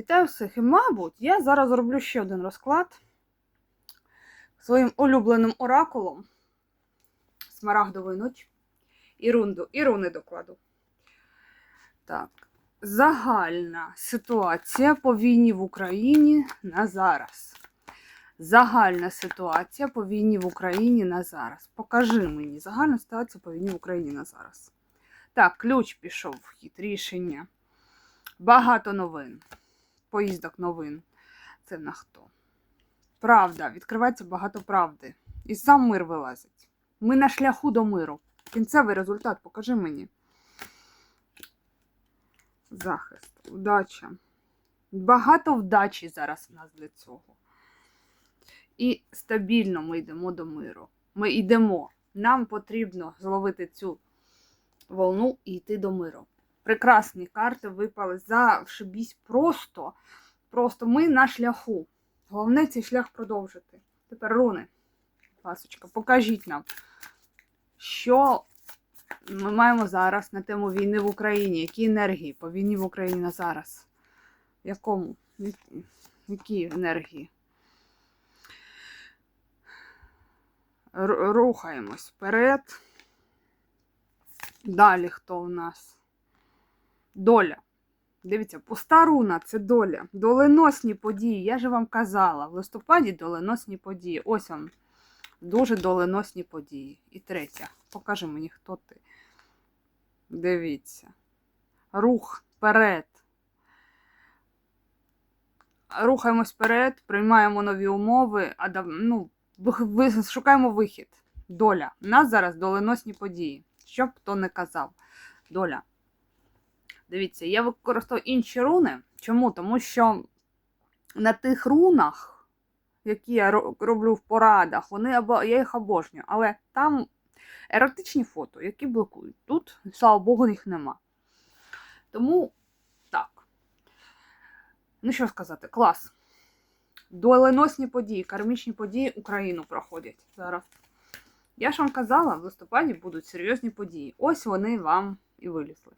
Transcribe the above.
Вітаю всіх! І, мабуть, я зараз зроблю ще один розклад своїм улюбленим оракулом. Смарагдової ночі. І рунду, і руни докладу. Так. Загальна ситуація по війні в Україні на зараз. Загальна ситуація по війні в Україні на зараз. Покажи мені загальну ситуацію по війні в Україні на зараз. Так, ключ пішов в хід, рішення. Багато новин. Поїздок новин. Це на хто? Правда, відкривається багато правди. І сам мир вилазить. Ми на шляху до миру. Кінцевий результат, покажи мені. Захист, удача. Багато вдачі зараз у нас для цього. І стабільно ми йдемо до миру. Ми йдемо. Нам потрібно зловити цю волну і йти до миру. Прекрасні карти випали завшибісь просто. Просто ми на шляху. Головне цей шлях продовжити. Тепер руни. Ласочка, покажіть нам, що ми маємо зараз на тему війни в Україні. Які енергії по війні в Україні на зараз? Якому? Які- енергії? Рухаємось вперед. Далі хто у нас? Доля. Дивіться, пуста руна це доля. Доленосні події. Я же вам казала, в листопаді доленосні події. Ось вам. Дуже доленосні події. І третя. Покажи мені, хто ти. Дивіться. Рух вперед. Рухаємось вперед, приймаємо нові умови, адап... ну, шукаємо вихід. Доля. У нас зараз доленосні події. Що б хто не казав. Доля. Дивіться, я використовую інші руни. Чому? Тому що на тих рунах, які я роблю в порадах, вони або я їх обожнюю, але там еротичні фото, які блокують. Тут, слава Богу, їх нема. Тому так. Ну що сказати, клас. Доленосні події, кармічні події Україну проходять зараз. Я ж вам казала, в листопаді будуть серйозні події. Ось вони вам і вилізли.